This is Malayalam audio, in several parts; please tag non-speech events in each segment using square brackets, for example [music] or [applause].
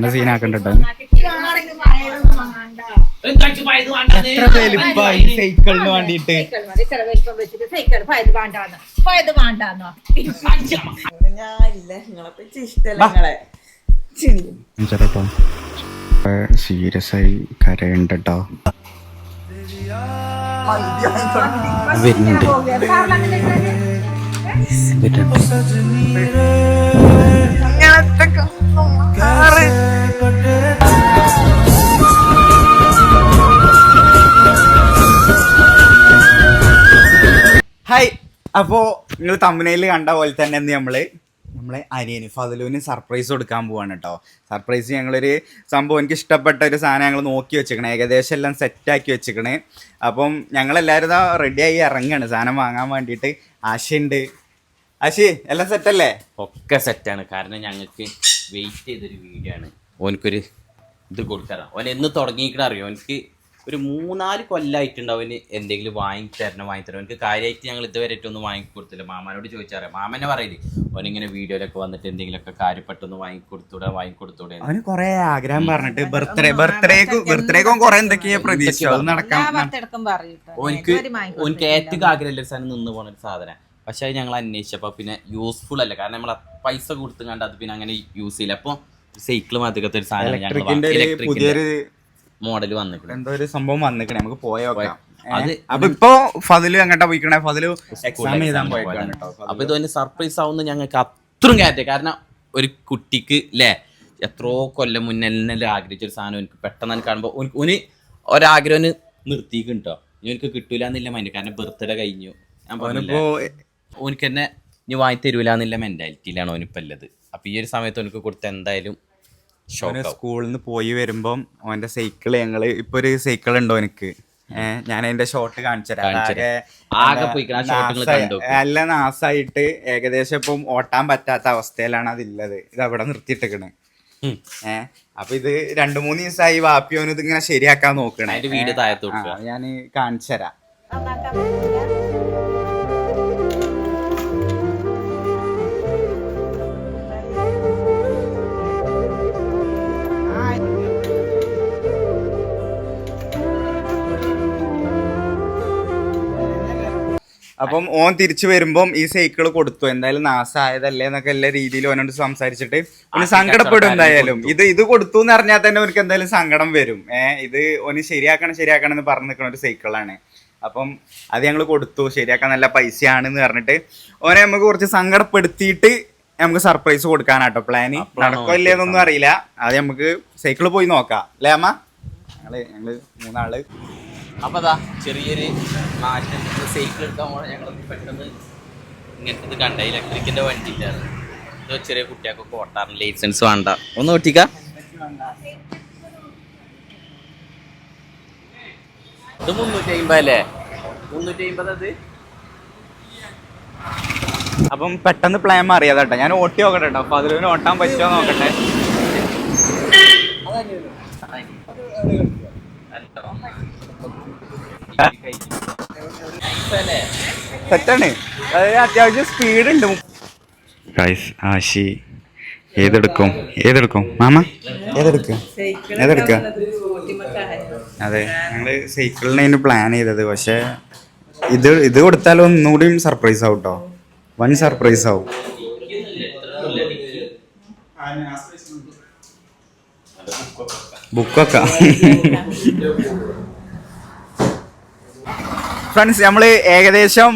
എന്താ സീനാക്കണ്ടോ എന്താച്ചു പോയത് വേണ്ടത്? എത്ര വലിപ്പായി സൈക്കിളിന് വേണ്ടിട്ട്. ചേട്ടോ സീരിയസ് ആയി കരയുണ്ടോ വരുന്നുണ്ട്. വരുന്നുണ്ട് ഹായ്. അപ്പോ നിങ്ങൾ തമ്പനയിൽ കണ്ട പോലെ തന്നെ നമ്മൾ നമ്മളെ അനിയന് ഫതലുവിന് സർപ്രൈസ് കൊടുക്കാൻ പോവാണ് കേട്ടോ സർപ്രൈസ് ഞങ്ങളൊരു സംഭവം എനിക്ക് ഇഷ്ടപ്പെട്ട ഒരു സാധനം ഞങ്ങൾ നോക്കി വെച്ചിക്കണേ ഏകദേശം എല്ലാം സെറ്റാക്കി വെച്ചിക്കണേ അപ്പം ഞങ്ങളെല്ലാവരും റെഡിയായി ഇറങ്ങാണ്. സാധനം വാങ്ങാൻ വേണ്ടിയിട്ട് ആശയുണ്ട്. ആശി എല്ലാം സെറ്റല്ലേ ഒക്കെ സെറ്റാണ് കാരണം ഞങ്ങൾക്ക് വെയിറ്റ് ചെയ്തൊരു വീഡിയോ ആണ്. ഓനക്കൊരു ഇത് കൊടുത്തരാം ഓൻ എന്ന് തുടങ്ങിയിക്കണ അറിയോ? ഓനക്ക് ഒരു മൂന്നാൽ കൊല്ലമായിട്ടുണ്ടാവും അവന് എന്തെങ്കിലും വാങ്ങി തരണം വാങ്ങി തരണം. എനിക്ക് കാര്യമായിട്ട് ഞങ്ങൾ ഇതുവരെ ഒന്നും വാങ്ങി കൊടുത്തില്ല. മാമനോട് ചോദിച്ചറിയാം മാമനെ പറയില്ലേ ഓനിങ്ങനെ വീഡിയോയിലൊക്കെ വന്നിട്ട് എന്തെങ്കിലുമൊക്കെ കാര്യപ്പെട്ടൊന്ന് വാങ്ങി കൊടുത്തൂടെ വാങ്ങി കൊടുത്തൂടെ. അവന് കുറെ ആഗ്രഹം പറഞ്ഞിട്ട് ബർത്ത്ഡേ ബർത്ത്ഡേക്ക് ബർത്ത്ഡേക്കും കുറെ എന്തൊക്കെയാ പ്രതീക്ഷ. അത് നടക്കാം. എടുക്കും പറയൂട്ടോ ഓനിക്ക് ഓനിക്ക് ഏറ്റവും ആഗ്രഹമില്ല സാധനം നിന്ന് പോണ ഒരു സാധനം. പക്ഷെ അത് ഞങ്ങൾ അന്വേഷിച്ചപ്പോൾ പിന്നെ യൂസ്ഫുൾ അല്ല. കാരണം നമ്മൾ പൈസ കൊടുത്ത് കണ്ട് അത് പിന്നെ അങ്ങനെ യൂസ് ചെയ്യില്ല. അപ്പോൾ സൈക്കിൾ മാതിരത്തെ ഒരു സാധനം ഞങ്ങൾ പുതിയൊരു മോഡൽ വന്നിട്ടുണ്ട് എന്തോ ഒരു സംഭവം വന്നിക്കണേ നമുക്ക് പോയോ അത്? അപ്പൊ ഇപ്പൊ ഫതിൽ എങ്ങട്ടാ പോയിക്കണേ? ഫതിൽ എക്സാം എഴുതാൻ പോയേക്കാണ് കേട്ടോ. അപ്പൊ ഇതൊന്ന് സർപ്രൈസ് ആവുന്ന ഞങ്ങൾക്ക് അത്രയും കാര്യം കാരണം ഒരു കുട്ടിക്ക് ല്ലേ എത്രയോ കൊല്ലം മുന്നേ ആഗ്രഹിച്ചൊരു ആഗ്രഹിച്ച ഒരു സാധനം എനിക്ക് പെട്ടെന്ന് കാണുമ്പോൾ ഓന് ഒരാഗ്രഹം നിർത്തിക്കുണ്ടോ എനിക്ക് കിട്ടൂല എന്നില്ല മൈൻഡ് കാരണം ബർത്ത്ഡേ കഴിഞ്ഞു. ഓനിക്ക് തന്നെ ഇനി വാങ്ങി തരൂല എന്നുള്ള മെന്റാലിറ്റിയിലാണ് ഓനിപ്പോൾ ഉള്ളത് അപ്പൊ ഈ ഒരു സമയത്ത് ഓനിക്ക് കൊടുത്ത എന്തായാലും സ്കൂളിൽ നിന്ന് പോയി വരുമ്പം ഓന്റെ സൈക്കിൾ ഞങ്ങൾ ഇപ്പൊ ഒരു സൈക്കിൾ ഉണ്ടോ എനിക്ക് ഞാൻ അതിന്റെ ഷോട്ട് കാണിച്ചു തരാം. നല്ല നാസായിട്ട് ഏകദേശം ഇപ്പം ഓട്ടാൻ പറ്റാത്ത അവസ്ഥയിലാണ് അതില്ലത് ഇത് അവിടെ നിർത്തിയിട്ടേക്കണ്. ഏഹ് അപ്പൊ ഇത് രണ്ടു മൂന്ന് ദിവസമായി വാപ്പിയോന് ഇത് ഇങ്ങനെ ശരിയാക്കാൻ നോക്കണേ. ഞാൻ കാണിച്ചു തരാം. അപ്പം ഓൻ തിരിച്ചു വരുമ്പം ഈ സൈക്കിൾ കൊടുത്തു. എന്തായാലും നാസായതല്ലേ എന്നൊക്കെ എല്ലാ രീതിയിൽ ഓനോട് സംസാരിച്ചിട്ട്. ഓന് സങ്കടപ്പെടും എന്തായാലും. ഇത് ഇത് കൊടുത്തു എന്ന് അറിഞ്ഞാൽ തന്നെ അവർക്ക് എന്തായാലും സങ്കടം വരും. ഏഹ് ഇത് ഓന് ശരിയാക്കണം ശരിയാക്കണം എന്ന് പറഞ്ഞു നിൽക്കുന്ന ഒരു സൈക്കിളാണ്. അപ്പം അത് ഞങ്ങൾ കൊടുത്തു. ശരിയാക്കാൻ നല്ല പൈസയാണെന്ന് പറഞ്ഞിട്ട് ഓനെ നമുക്ക് കുറച്ച് സങ്കടപ്പെടുത്തിയിട്ട് നമുക്ക് സർപ്രൈസ് കൊടുക്കാനാട്ടോ പ്ലാന് നടക്കോ ഇല്ലേന്നൊന്നും അറിയില്ല. അത് നമുക്ക് സൈക്കിൾ പോയി നോക്കാം. അല്ലേ അമ്മ? ഞങ്ങൾ ഞങ്ങൾ മൂന്നാൾ. അപ്പൊ അതാ ചെറിയൊരു മാറ്റം. സൈക്കിൾ എടുക്കാൻ പോണ ഞങ്ങൾ പെട്ടെന്ന് ഇങ്ങനത്തെ ഇത് കണ്ട ഇലക്ട്രിക്കിന്റെ വണ്ടി ഇല്ലായിരുന്നു ഇത് ചെറിയ കുട്ടിയൊക്കെ കോട്ടാറ് ലൈസൻസ് വേണ്ട. ഒന്ന് ഓട്ടിക്ക. ഇത് മുന്നൂറ്റി മുന്നൂറ്റി അമ്പത് അത്? അപ്പം പെട്ടെന്ന് പ്ലാൻ മാറിയതാട്ടോ. ഞാൻ ഓട്ടി നോക്കട്ടെ കേട്ടോ അപ്പൊ അതിലൊരു ഓട്ടാൻ പറ്റുമോ നോക്കട്ടെ. സെറ്റാണ്. അതായത് അത്യാവശ്യം സ്പീഡ് ഉണ്ട്. ആശി ഏതെടുക്കും? ഏതെടുക്കും? മാമ? ഏതെടുക്കും? ഏതെടുക്ക? അതെ. ഞങ്ങൾ സൈക്കിളിന് അതിന് പ്ലാൻ ചെയ്തത്. പക്ഷെ ഇത് ഇത് കൊടുത്താൽ ഒന്നുകൂടിയും സർപ്രൈസ് ആവും കേട്ടോ വൺ സർപ്രൈസ് ആവും. ബുക്കൊക്കെ. ഫ്രണ്ട്സ് നമ്മൾ ഏകദേശം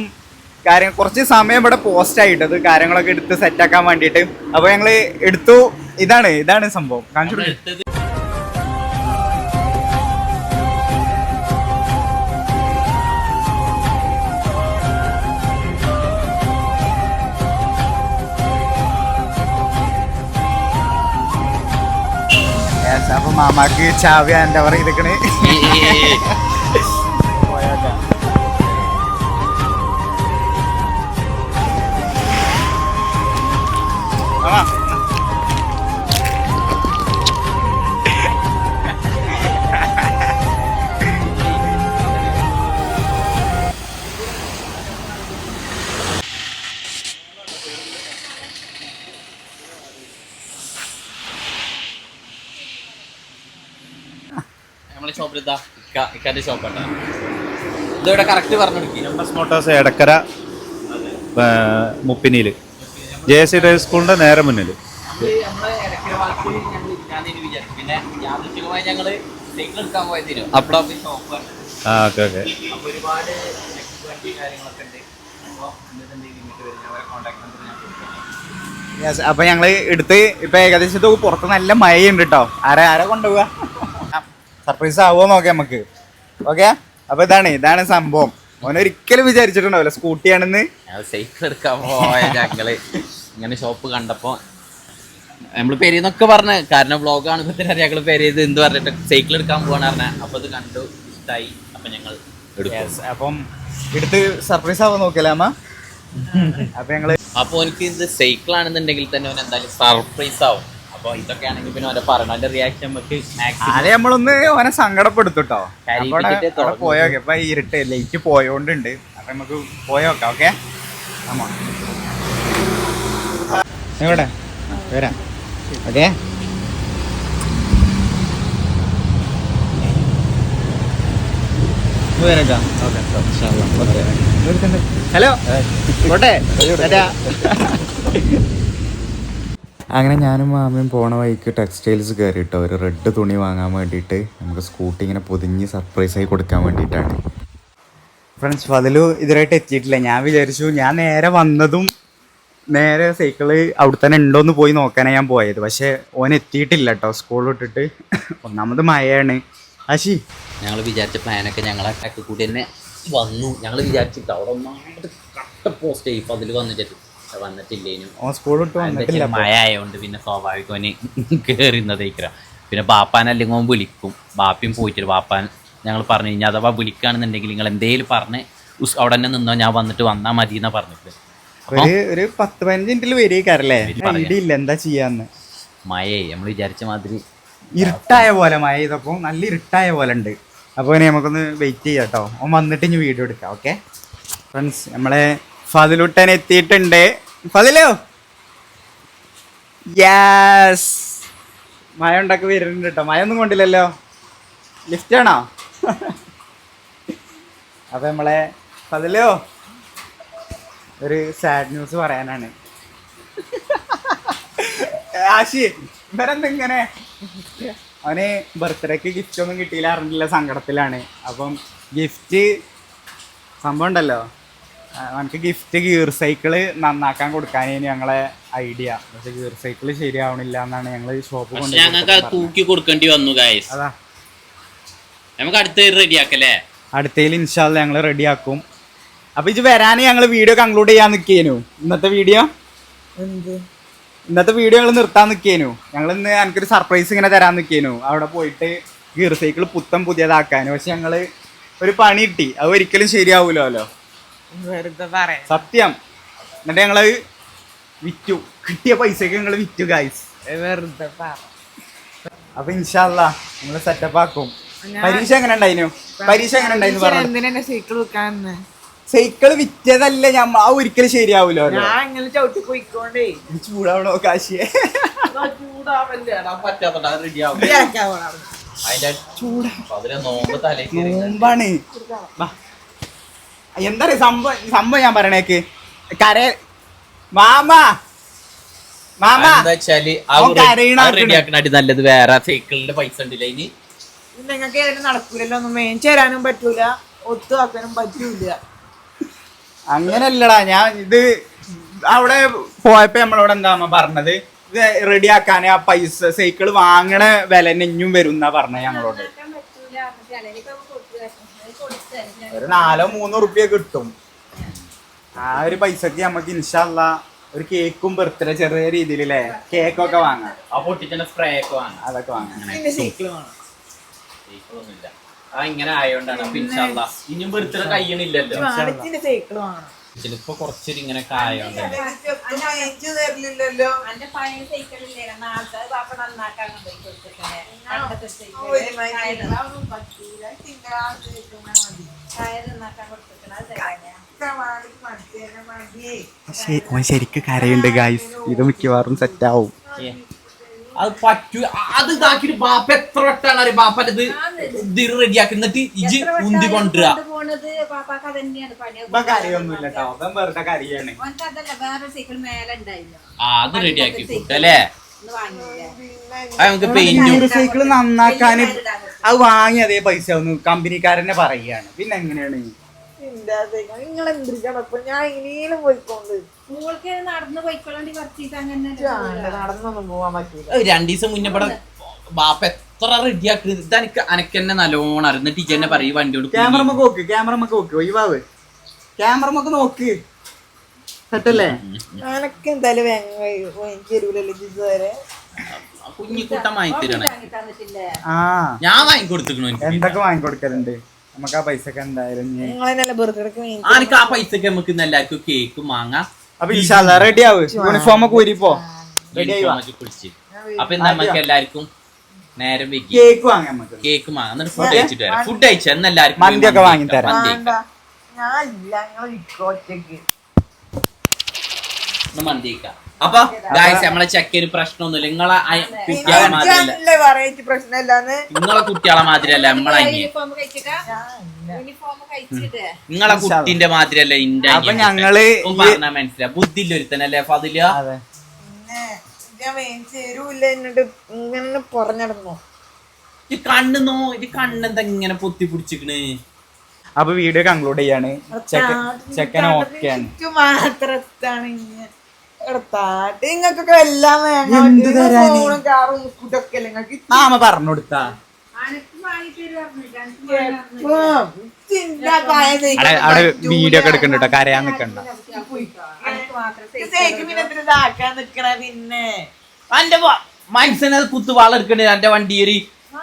കാര്യം കുറച്ച് സമയം ഇവിടെ പോസ്റ്റ് ആയിട്ടത് കാര്യങ്ങളൊക്കെ എടുത്ത് സെറ്റാക്കാൻ വേണ്ടിയിട്ട്. അപ്പോൾ ഞങ്ങൾ എടുത്തു. ഇതാണ് ഇതാണ് സംഭവം. കാണിച്ചു മാമാക്ക് ചാവി എന്താ പറയുക ഇതൊക്കെ നമ്മളെ ഷോപ്പിൽ ഇതാ ഇക്ക- ഇക്കാന്റെ ഷോപ്പാണ് ഇതിവിടെ കറക്റ്റ് പറഞ്ഞു കൊടുക്കി. എം എസ് മോട്ടോഴ്സ് എടക്കര മുപ്പിനിയിൽ ജെ എസ് സി ഡ്രൈവ് സ്കൂളിന്റെ നേരെ മുന്നിൽ ഞങ്ങൾ സൈക്കിൾ എടുക്കാൻ പോയതിനു ഷോപ്പാണ് ആ ഓക്കെ ഓക്കെ. ഒരുപാട് കാര്യങ്ങളൊക്കെ ഉണ്ട്. അപ്പൊ ഞങ്ങൾ എടുത്ത് ഇപ്പൊ ഏകദേശം പുറത്ത് നല്ല മഴയുണ്ട് കേട്ടോ ആരാ ആരാ കൊണ്ടുപോവാ? സർപ്രൈസ് ആവുമോ നോക്കാം നമുക്ക്. ഓക്കെ അപ്പൊ ഇതാണ് ഇതാണ് സംഭവം. ഓൻ ഒരിക്കലും വിചാരിച്ചിട്ടുണ്ടാവില്ല. സ്കൂട്ടിയാണെന്ന്. സൈക്കിൾ എടുക്കാൻ പോയ ഞങ്ങൾ ഇങ്ങനെ ഷോപ്പ് കണ്ടപ്പോ നമ്മൾ പെരിയെന്നൊക്കെ പറഞ്ഞ് കാരണം വ്ളോഗ് കാണുമ്പോൾ തന്നെ ഞങ്ങൾ പെരിയത് എന്ത് പറഞ്ഞിട്ട് സൈക്കിൾ എടുക്കാൻ പോവാണ് പറഞ്ഞ. അപ്പൊ അത് കണ്ടു ഇഷ്ടായി അപ്പൊ ഞങ്ങൾ അപ്പം എടുത്ത് സർപ്രൈസ് ആവാൻ നോക്കിയല്ലേ അമ്മ? അപ്പൊ ഞങ്ങൾ അപ്പൊ എനിക്ക് ഇത് സൈക്കിൾ ആണെന്നുണ്ടെങ്കിൽ തന്നെ എന്തായാലും സർപ്രൈസ് ആവും. അപ്പൊ ഇതൊക്കെ ആണെങ്കിൽ പിന്നെ ഓരോ പറയണം റിയാക്ഷൻ നമുക്ക് ആദ്യം നമ്മളൊന്ന് ഓനെ സങ്കടപ്പെടുത്തുട്ടോ. പോയോക്കെ. ഇപ്പൊ ഇരുട്ട് ലൈറ്റ് പോയോണ്ടുണ്ട്. അപ്പൊ നമുക്ക് പോയോക്കാം ഓക്കെ ഇവിടെ എവിടെ വരാം. Okay hello. പോട്ടെ. അങ്ങനെ ഞാനും മാമയും പോണ വഴിക്ക് ടെക്സ്റ്റൈൽസ് കയറിയിട്ടോ ഒരു റെഡ് തുണി വാങ്ങാൻ വേണ്ടിയിട്ട് നമുക്ക് സ്കൂട്ടി ഇങ്ങനെ പൊതിഞ്ഞ് സർപ്രൈസ് ആയി കൊടുക്കാൻ വേണ്ടിയിട്ടാണ്. ഫ്രണ്ട്സ് ഫതിലു ഇതുവരായിട്ട് എത്തിയിട്ടില്ല. ഞാൻ വിചാരിച്ചു ഞാൻ നേരെ വന്നതും നേരെ സൈക്കിൾ അവിടെ തന്നെ ഉണ്ടോന്ന് പോയി നോക്കാനാണ് ഞാൻ പോയത്. പക്ഷെ ഓൻ എത്തിയിട്ടില്ല കേട്ടോ സ്കൂൾ വിട്ടിട്ട് ഒന്നാമത് മഴയാണ്. ആശി. ഞങ്ങൾ വിചാരിച്ച പ്ലാനൊക്കെ ഞങ്ങളെ കൂടി തന്നെ വന്നു. ഞങ്ങൾ വിചാരിച്ചിട്ട് അവിടെ ഒന്നാമത് കട്ട പോസ്റ്റ് ചെയ്യും അതിൽ വന്നിട്ട് പക്ഷെ വന്നിട്ടില്ലേനു. ഓൻ സ്കൂൾ വിട്ട് വന്നിട്ടില്ല മഴ ആയതുകൊണ്ട് പിന്നെ സ്വാഭാവികവന് കയറുന്നതേക്കറ പിന്നെ ബാപ്പാൻ അല്ലെങ്കിൽ ഓൻ വിളിക്കും. ബാപ്പയും പോയിട്ടില്ല. ബാപ്പാൻ ഞങ്ങൾ പറഞ്ഞു കഴിഞ്ഞാൽ അഥവാ വിളിക്കുകയാണെന്നുണ്ടെങ്കിൽ നിങ്ങൾ എന്തേലും പറഞ്ഞ് അവിടെ തന്നെ നിന്നോ ഞാൻ വന്നിട്ട് വന്നാൽ മതി എന്നാ പറഞ്ഞിട്ട് ഒരു ഒരു പത്ത് പതിനഞ്ച് മിനിറ്റിൽ വരികയാരല്ലേ വരും, ഇല്ല എന്താ ചെയ്യാന്ന്. മഴയെ നമ്മൾ വിചാരിച്ച മാതിരി. ഇരുട്ടായ പോലെ മഴ ചെയ്തപ്പോൾ നല്ല ഇരുട്ടായ പോലെ ഉണ്ട്. അപ്പോൾ ഇനി നമുക്കൊന്ന് വെയിറ്റ് ചെയ്യാം കേട്ടോ. ഓൻ വന്നിട്ട് ഇനി വീഡിയോ എടുക്കാം ഓക്കെ ഫ്രണ്ട്സ് നമ്മളെ ഫതിലുട്ടൻ എത്തിയിട്ടുണ്ട്. ഫതിലോ യാസ് മഴ ഉണ്ടാക്കി വരുന്നുണ്ട് കേട്ടോ മഴ ഒന്നും കൊണ്ടില്ലല്ലോ. ലിഫ്റ്റ് ആണോ? [laughs] അപ്പൊ നമ്മളെ ഫതിലോ ഒരു സാഡ് ന്യൂസ് പറയാനാണ്. [laughs] ആശി ഇവരെന്തിങ്ങനെ അവന് ബർത്ത്ഡേക്ക് ഗിഫ്റ്റ് ഒന്നും കിട്ടിയില്ല അറിഞ്ഞില്ല സങ്കടത്തിലാണ്. അപ്പം ഗിഫ്റ്റ് സംഭവം ഉണ്ടല്ലോ. നമുക്ക് ഗിഫ്റ്റ് ഗിയർ സൈക്കിൾ നന്നാക്കാൻ കൊടുക്കാൻ ഞങ്ങളെ ഐഡിയ പക്ഷെ ഗിയർ സൈക്കിൾ ശരിയാവണില്ല എന്നാണ് ഞങ്ങൾ ഷോപ്പ് കൊണ്ട് ഞങ്ങൾക്ക് തൂക്കി കൊടുക്കേണ്ടി വന്നു അതാ. നമുക്ക് അടുത്ത റെഡി ആക്കല്ലേ അടുത്തതിൽ ഇൻഷാല്ല ഞങ്ങൾ റെഡിയാക്കും. അപ്പൊ ഇത് വരാൻ ഞങ്ങൾ വീഡിയോ കൺക്ലൂഡ് ചെയ്യാൻ നിൽക്കേനു ഇന്നത്തെ വീഡിയോ ഇന്നത്തെ വീഡിയോ ഞങ്ങൾ നിർത്താൻ നിൽക്കേനു ഞങ്ങൾ ഇന്ന് എനിക്കൊരു സർപ്രൈസ് ഇങ്ങനെ തരാൻ നിൽക്കേനു അവിടെ പോയിട്ട് ഗിയർ സൈക്കിൾ പുത്തം പുതിയതാക്കാൻ പക്ഷെ ഞങ്ങൾ ഒരു പണി കിട്ടി. അത് ഒരിക്കലും ശരിയാവൂലോ വെറുതെ പറയാം. സത്യം. എന്നിട്ട് ഞങ്ങൾ വിറ്റു. കിട്ടിയ പൈസക്ക് ഞങ്ങൾ വിറ്റു വെറുതെ പറ. അപ്പൊ ഇൻഷാല്ല നിങ്ങൾ സെറ്റപ്പ് ആക്കും. പരീക്ഷ എങ്ങനെ ഉണ്ടായിരുന്നു പരീക്ഷ എങ്ങനെ ഉണ്ടായിരുന്നു പറഞ്ഞു? എന്തിനാ സൈക്കിൾ വെക്കാന്ന് സൈക്കിൾ വിറ്റതല്ല ഞാൻ ആ ഒരിക്കലും ശരിയാവൂലോ ചൂടാവണോ കാശിയെ? നോമ്പാണ്. വാ. എന്താ സംഭവം സംഭവം ഞാൻ പറയണേക്ക്. കര മാമാ മാമ. എന്താ വെച്ചാൽ അവൻ കരയണ റെഡി നല്ലത് വേറെ സൈക്കിളിന്റെ പൈസ ഉണ്ടല്ലേ ഇനി. നിങ്ങൾക്ക് ഏതായാലും നടക്കൂലല്ലോ ഒന്നും മേൻ ചേരാനും പറ്റൂല ഒത്തുവാക്കാനും പറ്റൂല. അങ്ങനല്ലടാ ഞാൻ ഇത് അവിടെ പോയപ്പോ നമ്മളോട് എന്താ അമ്മ പറഞ്ഞത്? ഇത് റെഡി ആക്കാൻ ആ പൈസ സൈക്കിൾ വാങ്ങണ വില ഇനിയും വരും എന്നാ പറഞ്ഞത് ഞങ്ങളോട് ഉണ്ടാക്കാൻ പറ്റൂല എന്നിട്ട് അല്ലെങ്കിൽ ഇപ്പൊ കൊടുത്തു കൊടുത്തു ഒരു നാലോ മൂന്നോ റുപ്യ കിട്ടും. ആ ഒരു പൈസക്ക് നമുക്ക് ഇൻഷല്ല ഒരു കേക്കും ബർത്ത്ഡേ ചെറിയ രീതിയിലല്ലേ? കേക്കൊക്കെ വാങ്ങാം. ആ പൊട്ടിച്ചിട്ട് സ്പ്രേ ഒക്കെ വാങ്ങാം. അതൊക്കെ വാങ്ങാം. ആ ഇങ്ങനെ ആയോണ്ടാണ്. അപ്പൊ ഇൻഷാല്ല ഇനിയും ബർത്ത്ഡേ കഴിയണില്ലല്ലോ സൈക്കിൾ വേണം. ചിലപ്പോ കുറച്ചൊരു ഇങ്ങനെ ഓൻ ശരിക്ക് കരയുണ്ട് ഗായ്സ് ഇത് മിക്കവാറും സെറ്റ് ആവും. അത് പറ്റൂ. അത് ഇതാക്കിട്ട് ബാപ്പ എത്ര വട്ടാണ് അറിയ? ബാപ്പന്റെ ഇത് റെഡിയാക്കി എന്നിട്ട് ഇജ് ഉന്തി കൊണ്ടുവരിക പോണത് പാപ്പാക്ക് അതന്നെയാണ് പണി. ഇപ്പൊ കറിയൊന്നുമില്ല കേട്ടോ അവൻ വെറുതെ ഓനക്ക് അതല്ല വേറെ സൈക്കിൾ മേലെ ഉണ്ടായില്ല ആ അത് റെഡിയാക്കി അല്ലേ? ഒന്ന് വാങ്ങിയില്ല. അത് നമുക്ക് പെയിന്റും സൈക്കിൾ നന്നാക്കാൻ അത് വാങ്ങി അതേ പൈസ ഒന്ന് കമ്പനിക്കാരനെ പറയാണ്. പിന്നെ എങ്ങനെയാണ്? നിങ്ങൾ എന്തിരിക്കണം ഞാൻ ഇനിയും പോയിക്കൊണ്ട്. നടന്ന് കുറച്ച് അങ്ങനെ നടന്നൊന്നും പോവാൻ പറ്റൂല. രണ്ടു ദിവസം മുന്നേ ഇവിടെ ബാപ്പ എത്ര എനിക്ക് ഇതെനിക്ക് അനക്കെന്നെ നല്ലോണം അറിയാം. ടീച്ചർ എന്നെ പറയും വണ്ടി കൊണ്ട് ക്യാമറ നോക്ക് ക്യാമറ നോക്ക്. ഒഴിവാവ്. ക്യാമറ നോക്ക്. സെറ്റല്ലേ? എന്തായാലും എനിക്ക് ഇതുവരെ കുഞ്ഞിക്കുട്ടൻ വാങ്ങി തരാണ് വാങ്ങി തന്നിട്ടില്ലേ ആ ഞാൻ വാങ്ങി കൊടുത്തിക്കണു എനിക്ക് എന്തൊക്കെ വാങ്ങിക്കൊടുക്കലുണ്ട്? നമുക്ക് ആ പൈസ ഒക്കെ എന്തായാലും ആനക്ക് ആ പൈസക്ക് നമുക്ക് ഇന്ന് എല്ലാവർക്കും കേക്ക് വാങ്ങാം അപ്പൊ ഇൻഷാല്ല റെഡി ആവ്? യൂണിഫോം ഒക്കെ ഊരിപ്പോ റെഡി ആയി വാ കുളിച്ച്. അപ്പൊ നമുക്ക് എല്ലാവർക്കും നേരം വെക്കി കേക്ക് വാങ്ങാൻ നമുക്ക്. കേക്ക് വാങ്ങാം. എന്നിട്ട് ഫുഡ് അയച്ചിട്ട് വരാം. ഫുഡ് അയച്ചു എന്ന് എല്ലാവർക്കും മന്തിയൊക്കെ വാങ്ങി തരാം. ഞാൻ ഇല്ല. ഒറ്റയ്ക്ക്. അപ്പൊ ഗായ്സ് നമ്മളെ ചെക്കന് പ്രശ്നമൊന്നുമില്ല. നിങ്ങളെ കുട്ടികളെ മാതിരിയല്ല. നിങ്ങളെ കുട്ടികളെ മാതിരിയല്ല. നമ്മളെ നിങ്ങളെ കുട്ടിന്റെ മാതിരിയല്ല ഇന്റെ പറഞ്ഞാ മനസ്സിലാ ബുദ്ധിയില്ല ഒരുത്തനല്ലേ ഫതില? ഞാൻ മേടിച്ച് എന്നോട് എന്നിട്ട് ഇങ്ങനെ പറഞ്ഞിടന്നോ. ഈ കണ്ണ് നോ ഇത് കണ്ണെന്താ ഇങ്ങനെ പൊത്തി പിടിച്ചിക്കണ് അപ്പൊ വീഡിയോ കൺക്ലൂഡ് ചെയ്യാണ്. ചെക്കൻ ഓക്കെയാണ്. മാത്രത്താണ് നിങ്ങൾക്കൊക്കെ എല്ലാം വേണം? ഫോണും കാറും സ്കൂട്ടൊക്കെ നിങ്ങൾക്ക്? പറഞ്ഞു കൊടുത്താ. അവിടെ വീഡിയോ ഒക്കെ എടുക്കണ്ട കരയാൻ നിക്കണ്ട. പിന്നെ എന്റെ മനസ്സിനെ കുത്തുവാള എടുക്കണേ എന്റെ വണ്ടി ഒരു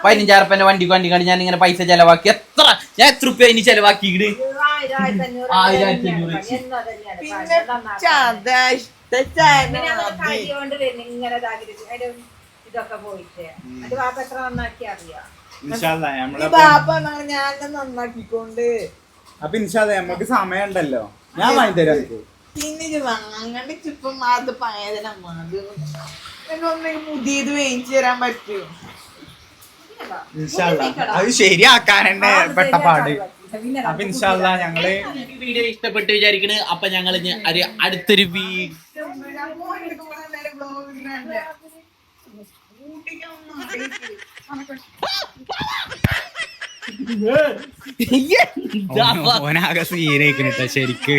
പതിനഞ്ചായിരപ്പന്റെ വണ്ടി വണ്ടി കണ്ട് ഞാൻ ഇങ്ങനെ പൈസ ചെലവാക്കി. എത്ര ഞാൻ എത്ര റുപ്യ ഇനി ചെലവാക്കിയിട്ട് ആയിരം ആയിരത്തി അഞ്ഞൂറ് ഇതൊക്കെ പോയിട്ട്. അത് എത്ര നന്നാക്കി അറിയാം? ബാപ്പ ഞാൻ നന്നാക്കിക്കൊണ്ട്. അപ്പൊ ഇൻഷാല്ല നമ്മക്ക് സമയം ഉണ്ടല്ലോ ഞാൻ വാങ്ങി തരാം നിനക്ക്. പിന്നെ ഇത് വാങ്ങണ്ട ചിപ്പം അത് പഴയതിന എന്നൊന്ന് പുതിയത് മേടിച്ചു തരാൻ പറ്റുമോ ഇൻഷാല്ല അത് ശരിയാക്കാൻ പെട്ടപ്പാട്. പെട്ട പാട് അപ്പൊ ഇൻഷാല്ല ഞങ്ങൾ വീഡിയോ ഇഷ്ടപ്പെട്ട് വിചാരിക്കണ്. അപ്പൊ ഞങ്ങൾ ഒരു അടുത്തൊരു ഓനാകെ സീനായിക്കണിട്ട ശരിക്ക്.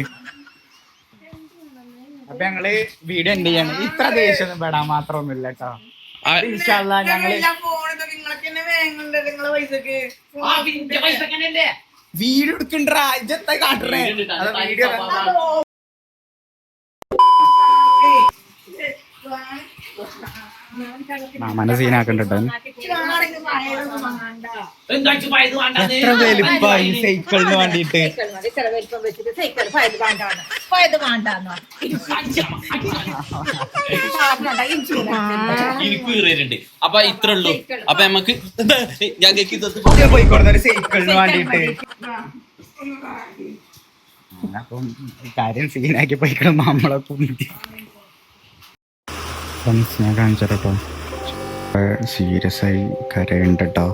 അപ്പൊ ഞങ്ങൾ വീഡിയോ എന്ത് ചെയ്യണം ഇത്ര ദേഷ്യം പെടാൻ മാത്രമൊന്നുമില്ല കേട്ടോ. ഇൻഷാല്ല ഞങ്ങൾ വീഡിയോ എടുക്കണ്ടാ? ഇജത്തെ കാട്ടണേ? അത് വീഡിയോ സീനാക്കണ്ടോ? എത്ര സൈക്കിളിന് വേണ്ടിട്ട് എനിക്ക് വീറുണ്ട് അപ്പൊ ഇത്ര ഉള്ളൂ. അപ്പൊ നമുക്ക് ഞങ്ങൾക്ക് സൈക്കിളിന് വേണ്ടിട്ട് അപ്പം ഈ കാര്യം സീനാക്കി പോയിക്കണം നമ്മളെ കുന്തി. ഫ്രണ്ട്സ് ഞാൻ കേട്ടോ സീരിയസ് ആയി കരയുണ്ട് കേട്ടോ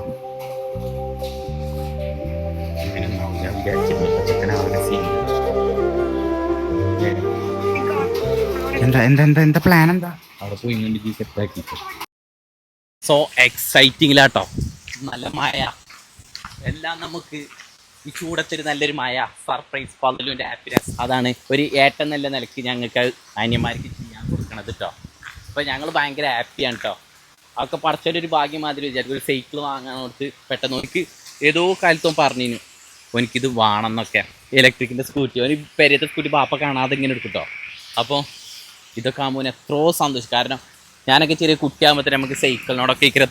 എന്താ എന്താ എന്താ എന്താ പ്ലാൻ സോ എക്സൈറ്റിംഗിലാട്ടോ നല്ല മഴ എല്ലാം നമുക്ക് ഈ ചൂടത്തൊരു നല്ലൊരു മഴ സർപ്രൈസ് പതിലുന്റെ ഹാപ്പിനെസ് അതാണ് ഒരു ഏട്ടൻ നല്ല നിലയ്ക്ക് ഞങ്ങൾക്ക് അന്യന്മാർക്ക് ചെയ്യാൻ കൊടുക്കണത് കേട്ടോ അപ്പോൾ ഞങ്ങൾ ഭയങ്കര ഹാപ്പിയാണ് കേട്ടോ അതൊക്കെ പടച്ചൊരു ഒരു ഭാഗ്യം മാതിരി വിചാരിക്കും. ഒരു സൈക്കിൾ വാങ്ങാൻ കൊടുത്ത് പെട്ടെന്ന് എനിക്ക് ഏതോ കാലത്തും പറഞ്ഞിരുന്നു എനിക്കിത് വേണം എന്നൊക്കെ ഇലക്ട്രിക്കിന്റെ സ്കൂട്ടി ഒരു പെരിയത്തെ സ്കൂട്ടി ബാപ്പ കാണാതെ ഇങ്ങനെ എടുക്കും കേട്ടോ അപ്പോൾ ഇതൊക്കെ ആകുമ്പോൾ എത്രയോ സന്തോഷം. കാരണം ഞാനൊക്കെ ചെറിയ കുട്ടിയാകുമ്പോൾ നമുക്ക് സൈക്കിളിനോടൊക്കെ ഇക്കര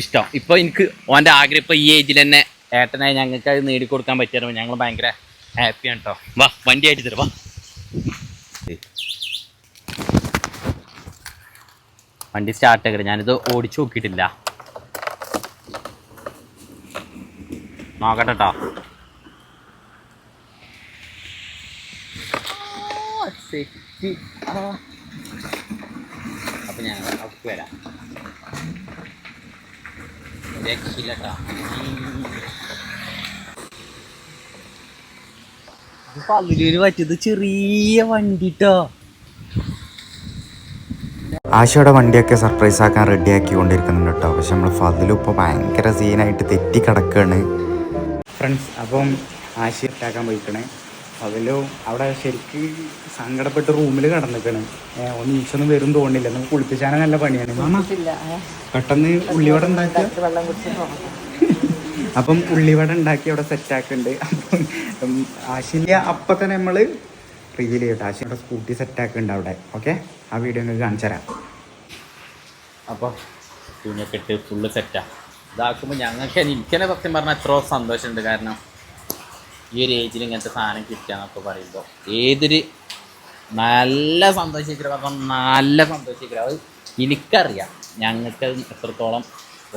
ഇഷ്ടം. ഇപ്പോൾ എനിക്ക് ഓന്റെ ആഗ്രഹം ഇപ്പോൾ ഈ ഏജിൽ തന്നെ ഏട്ടനായി ഞങ്ങൾക്ക് അത് നേടിക്കൊടുക്കാൻ പറ്റിയാലും ഞങ്ങൾ ഭയങ്കര ഹാപ്പിയാണ് കേട്ടോ വാ വണ്ടി ആയിട്ട് തരും വാ. വണ്ടി സ്റ്റാർട്ട് ആക്കട്ടെ. ഞാനിത് ഓടിച്ചു നോക്കിയിട്ടില്ല. നോക്കട്ടെ കേട്ടോ അപ്പൊ ഞാൻ അവർക്ക് വരാം. രക്ഷയില്ലട്ടാ പകുതിയിൽ പറ്റിയത് ചെറിയ വണ്ടിട്ടോ ആശയുടെ വണ്ടിയൊക്കെ സർപ്രൈസ് ആക്കാൻ റെഡി ആക്കിക്കൊണ്ടിരിക്കുന്നുണ്ട് കേട്ടോ. പക്ഷെ നമ്മൾ ഫതിലും ഇപ്പോൾ ഭയങ്കര സീനായിട്ട് തെറ്റി കിടക്കുകയാണ് ഫ്രണ്ട്സ് അപ്പം ആശ ഇട്ടാക്കാൻ പോയിക്കണേ. ഫതിലും അവിടെ ശരിക്ക് സങ്കടപ്പെട്ട് റൂമിൽ കിടന്നിക്കണ്. ഒന്ന് ഈശൊന്നും വരും തോന്നില്ല നമുക്ക് കുളിപ്പിച്ചാനും നല്ല പണിയാണ്. പെട്ടെന്ന് ഉള്ളിവട ഉണ്ടാക്കിയ? അപ്പം ഉള്ളിവട ഉണ്ടാക്കി അവിടെ സെറ്റ് ആക്കുന്നുണ്ട് അപ്പം ആശിന്റെ അപ്പം തന്നെ നമ്മൾ റിവീൽ ചെയ്യട്ടെ. ആശയുടെ സ്കൂട്ടി സെറ്റ് ആക്കുന്നുണ്ട് അവിടെ. ഓക്കെ ആ വീഡിയോ നിങ്ങൾക്ക് കാണിച്ചു തരാം അപ്പോൾ തുണിയൊക്കെ ഇട്ട് ഫുള്ള് സെറ്റാ ഇതാക്കുമ്പോൾ ഞങ്ങൾക്ക് എനിക്കനെ സത്യം പറഞ്ഞാൽ എത്രയോ സന്തോഷമുണ്ട്. കാരണം ഈ ഒരു ഏജിൽ ഇങ്ങനത്തെ സാധനം കിട്ടുകയെന്നൊക്കെ പറയുമ്പോൾ ഏതൊരു നല്ല സന്തോഷിക്കുക പറഞ്ഞാൽ നല്ല സന്തോഷിക്കുക അത് എനിക്കറിയാം. ഞങ്ങൾക്ക് എത്രത്തോളം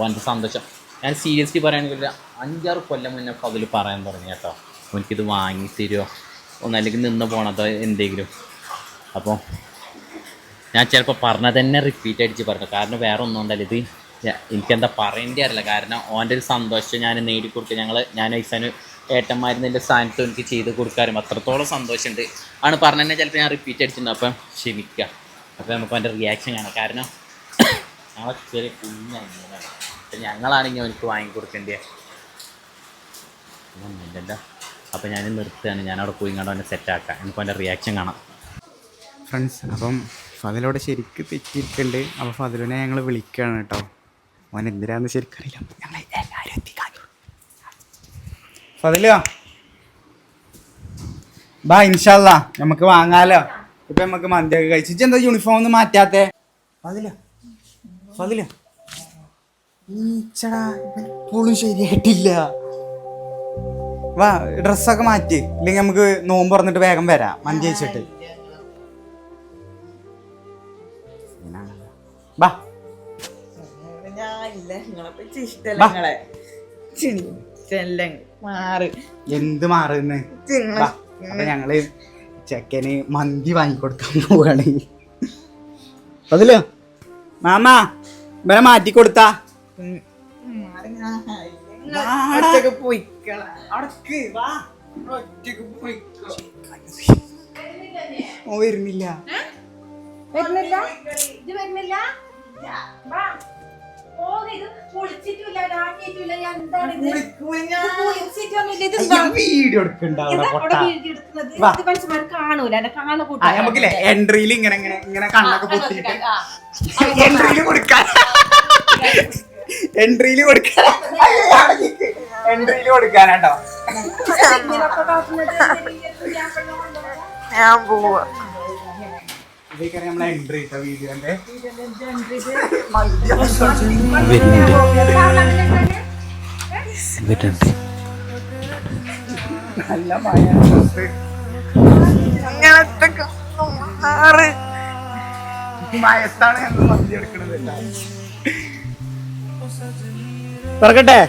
ഓന്റെ സന്തോഷം. ഞാൻ സീരിയസ്ലി പറയുകയാണെങ്കിൽ ഒരു അഞ്ചാറ് കൊല്ലം മുന്നേ അതിൽ പറയാൻ തുടങ്ങി കേട്ടോ. എനിക്കിത് വാങ്ങി തരുമോ ഒന്നല്ലെങ്കിൽ നിന്ന് പോണതോ എന്തെങ്കിലും. അപ്പോൾ ഞാൻ ചിലപ്പോൾ പറഞ്ഞത് തന്നെ റിപ്പീറ്റ് അടിച്ച് പറഞ്ഞു. കാരണം വേറെ ഒന്നും ഉണ്ടല്ലോ ഇത് എനിക്കെന്താ പറയേണ്ടി അറിയില്ല. കാരണം ഓന്റെ ഒരു സന്തോഷം ഞാൻ നേടിക്കൊടുക്കുക ഞങ്ങൾ ഞാൻ ഐസാന് ഏട്ടന്മാരുന്നതിന്റെ സ്ഥാനത്ത് എനിക്ക് ചെയ്ത് കൊടുക്കാനും അത്രത്തോളം സന്തോഷമുണ്ട്. ആണ് പറഞ്ഞു തന്നെ ചിലപ്പോൾ ഞാൻ റിപ്പീറ്റ് അടിച്ചിട്ടുണ്ട്. അപ്പം ക്ഷമിക്കുക അപ്പോൾ നമുക്ക് അവന്റെ റിയാക്ഷൻ കാണാം. കാരണം ഞങ്ങളെ ചെറിയ കുഞ്ഞാണ് അപ്പം ഞങ്ങളാണെങ്കിൽ അവനക്ക് വാങ്ങിക്കൊടുക്കേണ്ടത് ഒന്നുമില്ലല്ലോ. അപ്പോൾ ഞാൻ നിർത്തുകയാണ്. ഞാൻ അവിടെ പോയി കണ്ടോ അവനെ സെറ്റാക്കാം എനിക്ക് അവന്റെ റിയാക്ഷൻ കാണാം. ഫ്രണ്ട്സ് അപ്പം ഫതിലോടെ ശരിക്ക് തെറ്റിയിരിക്കുന്നുണ്ട് അപ്പോൾ ഫതിലിനെ ഞങ്ങൾ വിളിക്കുകയാണ് കേട്ടോ. ഓൻ എന്തിനാന്ന് ശരിക്കറിയില്ല. ഞങ്ങൾ എല്ലാവരും എത്തിക്കാൻ. ഫതിലോ? ബാ ഇൻഷല്ല നമുക്ക് വാങ്ങാലോ. ഇപ്പൊ നമുക്ക് മന്തിയൊക്കെ കഴിച്ചു. എന്താ യൂണിഫോം ഒന്നും മാറ്റാത്തേ? ഫതിലോ? ഫതിലോ? ഇപ്പോഴും ശരിയായിട്ടില്ല. വാ ഡ്രസ്സൊക്കെ മാറ്റി. ഇല്ലെങ്കിൽ നമുക്ക് നോമ്പ് തുറന്നിട്ട് വേഗം വരാം. മന്തി കഴിച്ചിട്ട്. എന്ത് മാറുന്ന്. അപ്പൊ ഞങ്ങൾ ചെക്കന് മന്തി വാങ്ങിക്കൊടുക്കാൻ പോവാണ്. അതിൽ. മാമ ഇവരെ മാറ്റി കൊടുത്താ ഓ വരുന്നില്ല. വരുന്നില്ല? ഇത് വരുന്നില്ല? എൻട്രിയിൽ ഇങ്ങനെ ഇങ്ങനെ ഇങ്ങനെ കണ്ണൊക്കെ പൊത്തിയിട്ട്. എൻട്രിയിൽ [laughs] കൊടുക്കാൻ. എൻട്രിയിൽ കൊടുക്കാൻ. എൻട്രിയിൽ കൊടുക്കാനാട്ടോ. ഞാൻ പോവാ. ഇതൊക്കെ നമ്മളെ എൻട്രി ഇട്ട വീഡിയോന്റെ. നല്ല മഴ മയത്താണ് ഞങ്ങൾ മന്തി എടുക്കണത് തുറക്കട്ടെ?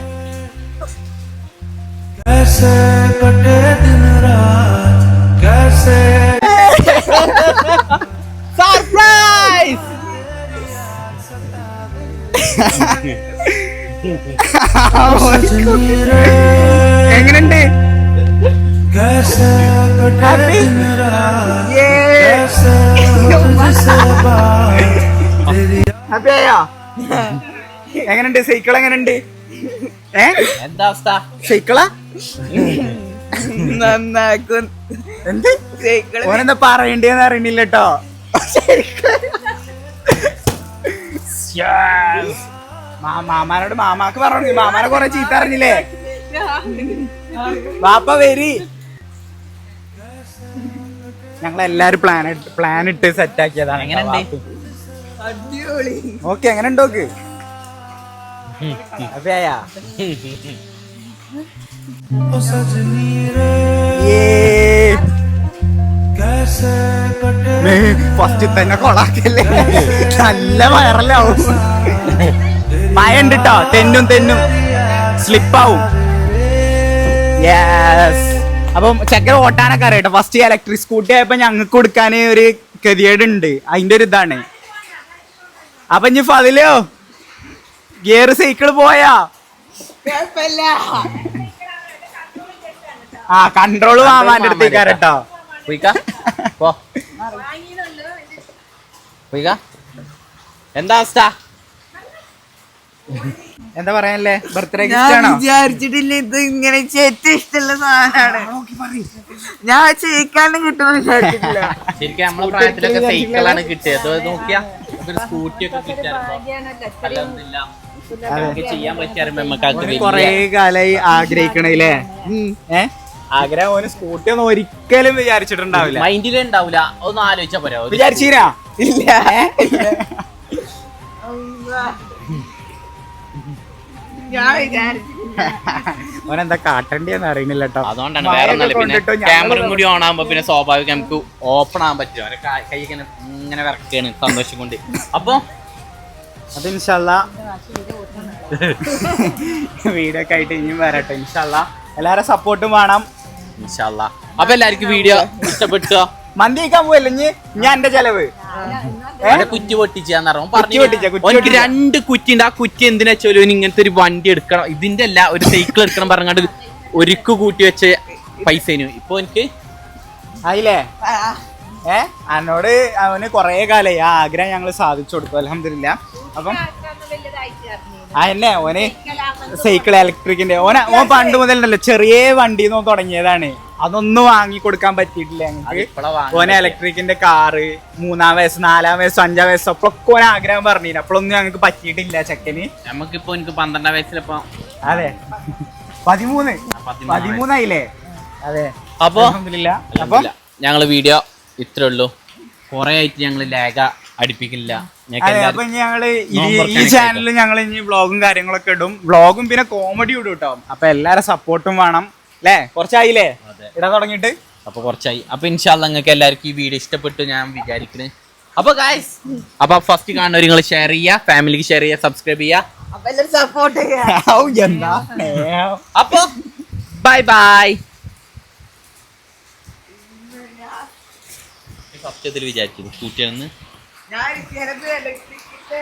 സർപ്രൈസ് എങ്ങനെയുണ്ട്. Happy ആയോ എങ്ങനെയുണ്ട് സൈക്കിൾ എങ്ങനെയുണ്ട്? ഏ? എന്താ അവസ്ഥ? സൈക്കിളാ? നന്നാക്കും. എന്ത്? ഓനെന്താ പറയണ്ടേന്ന് അറിയണില്ല കേട്ടോ മാമാനോട് മാമാക്ക് പറഞ്ഞു. മാമാനെ കൊറേ ചീത്ത അറിഞ്ഞില്ലേ? വാപ്പ വരി. ഞങ്ങൾ എല്ലാരും പ്ലാൻ പ്ലാൻ ഇട്ട് സെറ്റ് ആക്കിയതാണ് ഓക്കെ എങ്ങനെ ഉണ്ടോക്ക് ഫസ്റ്റ് തന്നെ കൊളാക്കല്ലേ? നല്ല വയറലാവും [laughs] മഴ ഉണ്ട് കേട്ടോ തെന്നും തെന്നും. സ്ലിപ്പാവും. യെസ് അപ്പം ചക്കര ഓട്ടാനൊക്കെ അറിയട്ടോ ഫസ്റ്റ് ഇലക്ട്രിക് സ്കൂട്ടി ആയപ്പോ ഞങ്ങൾക്ക് കൊടുക്കാൻ ഒരു ഗതികേട് ഉണ്ട് അതിന്റെ ഒരു ഇതാണ്. അപ്പൊ ഇനി ഫതിലോ ഗിയർ സൈക്കിൾ പോയാ? ആ കൺട്രോൾ മാമാന്റെ അടുത്തേക്ക് അറിയട്ടോ പോ. പോയിക്ക. എന്താ അവസ്ഥ? എന്താ പറയാനല്ലേ? ബർത്ത്ഡേ ഞാൻ ആണോ? വിചാരിച്ചിട്ടില്ല ഇത് ഇങ്ങനെ ഏറ്റവും ഇഷ്ടമുള്ള സാധനമാണ്. ഞാൻ ചെയ്യിക്കാനും കിട്ടുമെന്ന് വിചാരിച്ചിട്ടില്ല. ശരിക്കും നമ്മളെ പ്രായത്തിലൊക്കെ സൈക്കിളാണ് കിട്ടിയത്. അത് നോക്കിയാ ഒരു സ്കൂട്ടി ഒക്കെ. നമുക്ക് ചെയ്യാൻ നമുക്ക് അത് കൊറേ കാലായി ആഗ്രഹിക്കണല്ലേ ഏ? ആഗ്രഹം ഓന് സ്കൂട്ടി ഒന്നും ഒരിക്കലും വിചാരിച്ചിട്ടുണ്ടാവില്ല. മൈൻഡിലേ ഉണ്ടാവില്ല ഒന്ന് ആലോചിച്ചാ പോരാ. ഒരു വിചാരിച്ചീരാ ഇല്ല. ഞാൻ വിചാരിച്ചു ഓനെന്താ കാട്ടണ്ടിയെന്ന് അറിയുന്നില്ല കേട്ടോ അതുകൊണ്ടാണ് വേറെ നല്ല പിന്നെ ക്യാമറയും കൂടി ഓൺ ആകുമ്പോ പിന്നെ സ്വാഭാവികം നമുക്ക് ഓപ്പൺ ആകാൻ പറ്റും അവരെ കൈ ഇങ്ങനെ ഇങ്ങനെ വിറക്കാണ് സന്തോഷം കൊണ്ട്. അപ്പൊ അത് ഇൻഷല്ല വീഡിയോ ഒക്കെ ആയിട്ട് ഇനിയും വരട്ടെ ഇൻഷല്ല എല്ലാരും സപ്പോർട്ടും വേണം. ഇൻഷല്ല അപ്പൊ എല്ലാവർക്കും വീഡിയോ ഇഷ്ടപ്പെട്ടോ മന്തി കഴിക്കാൻ പോവല്ലേ ഞാൻ എന്റെ ചെലവ്. കുറ്റി പൊട്ടിച്ചാന്ന് പറഞ്ഞു. കുറ്റി പൊട്ടിച്ച, കുറ്റി ഓനിക്ക് പൊട്ടിച്ച. രണ്ട് കുറ്റി ഉണ്ട് ആ കുറ്റി എന്തിനാ വെച്ചാൽ ഇങ്ങനത്തെ ഒരു വണ്ടി എടുക്കണം. ഇതിന്റെ അല്ല ഒരു സൈക്കിൾ എടുക്കണം പറഞ്ഞാണ്ട് ഒരുക്ക് കൂട്ടി വെച്ച പൈസ ഇപ്പൊ എനിക്ക് ആയില്ലേ? ഏ? എന്നോട് അവന് കൊറേ കാലായി. ആ ആഗ്രഹം ഞങ്ങൾ സാധിച്ചു കൊടുത്തു. അലഹമില്ല അപ്പം ആ എന്നെ ഓന് സൈക്കിൾ ഇലക്ട്രിക്കിന്റെ ഓന ഓൻ പണ്ട് മുതലുണ്ടല്ലോ ചെറിയ വണ്ടി നിന്ന് തുടങ്ങിയതാണ്. അതൊന്നും വാങ്ങി കൊടുക്കാൻ പറ്റിയിട്ടില്ല ഞങ്ങൾക്ക് ഓനെ ഓന ഇലക്ട്രിക്കിന്റെ കാറ് മൂന്നാം വയസ്സ് നാലാം വയസ്സ് അഞ്ചാം വയസ്സ് അപ്പോഴൊക്കെ ഓൻ ആഗ്രഹം പറഞ്ഞില്ല അപ്പോഴൊന്നും ഞങ്ങൾക്ക് പറ്റിയിട്ടില്ല ചെക്കന്. നമുക്കിപ്പോ എനിക്ക് പന്ത്രണ്ടാം വയസ്സിലിപ്പോ അതെ. പതിമൂന്ന്. പതിമൂന്ന് പതിമൂന്നായില്ലേ? അതെ. അപ്പൊ. അപ്പം? ഞങ്ങൾ വീഡിയോ ഇത്രേ ഉള്ളൂ. കൊറേ ആയിട്ട് ഞങ്ങൾ ലേഖ അടുപ്പിക്കില്ല. അപ്പൊ ഇനി ഞങ്ങൾ ഈ- ചാനലിൽ ഞങ്ങൾ ഇനി വ്ളോഗും കാര്യങ്ങളൊക്കെ ഇടും. വ്ളോഗും പിന്നെ കോമഡി ഇടും കേട്ടോ അപ്പൊ എല്ലാരും സപ്പോർട്ടും വേണം. അല്ലേ കുറച്ചായില്ലേ. ഇടാൻ തുടങ്ങിയിട്ട്? അപ്പൊ കുറച്ചായി. അപ്പൊ ഇൻഷാല്ല നിങ്ങൾക്ക് എല്ലാവർക്കും ഈ വീഡിയോ ഇഷ്ടപ്പെട്ടു ഞാൻ വിചാരിക്കുന്നത് അപ്പൊ ഗായ്സ് അപ്പൊ ഫസ്റ്റ് കാണുന്നവർ നിങ്ങൾ ഷെയർ ചെയ്യുക ഫാമിലിക്ക് ഷെയർ ചെയ്യുക സബ്സ്ക്രൈബ് ചെയ്യുക. സപ്പോർട്ട് ചെയ്യുക. അപ്പൊ ബൈ ബൈ [laughs] സത്യത്തിൽ വിചാരിച്ചു കൂട്ടിയാണെന്ന് ഞാൻ ചിലത് ഇലക്ട്രിക്കിന്റെ